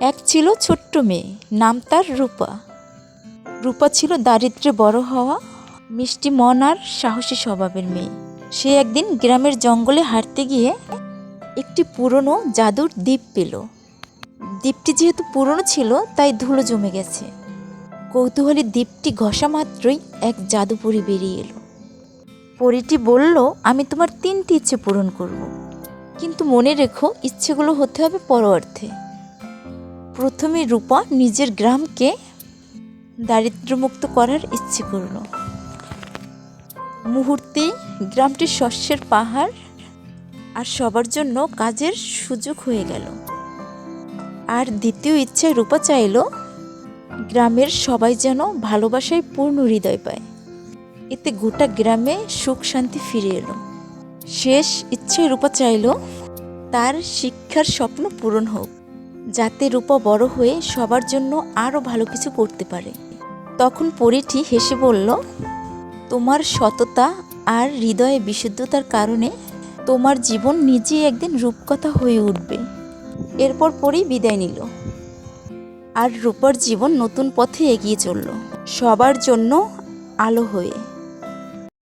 এক ছিল ছোট্ট মেয়ে, নাম তার রূপা। রূপা ছিল দারিদ্র্যে বড় হওয়া, মিষ্টি মন আর সাহসী স্বভাবের মেয়ে। সে একদিন গ্রামের জঙ্গলে হাঁটতে গিয়ে একটি পুরনো জাদুর দ্বীপ পেল। দ্বীপটি যেহেতু পুরনো ছিল, তাই ধুলো জমে গেছে। কৌতূহলী দ্বীপটি ঘষা মাত্রই এক জাদুপরি বেরিয়ে এলো। পরীটি বলল, আমি তোমার তিনটি ইচ্ছে পূরণ করব। কিন্তু মনে রেখো, ইচ্ছেগুলো হতে হবে পর অর্থে প্রথমে রূপা নিজের গ্রামকে দারিদ্র্যমুক্ত করার ইচ্ছে করল। মুহূর্তেই গ্রামটি শস্যের পাহাড় আর সবার জন্য কাজের সুযোগ হয়ে গেল। আর দ্বিতীয় ইচ্ছায় রূপা চাইল, গ্রামের সবাই যেন ভালোবাসায় পূর্ণ হৃদয় পায়। এতে গোটা গ্রামে সুখ শান্তি ফিরে এলো। শেষ ইচ্ছায় রূপা চাইল, তার শিক্ষার স্বপ্ন পূরণ হোক। যাতে রূপা বড় হয়ে সবার জন্য আরও ভালো কিছু করতে পারে। তখন পরিটি হেসে বলল, তোমার সততা আর হৃদয়ে বিশুদ্ধতার কারণে তোমার জীবন নিজেই একদিন রূপকথা হয়ে উঠবে। এরপর পরেই বিদায় নিল। আর রূপার জীবন নতুন পথে এগিয়ে চলল। সবার জন্য আলো হয়ে।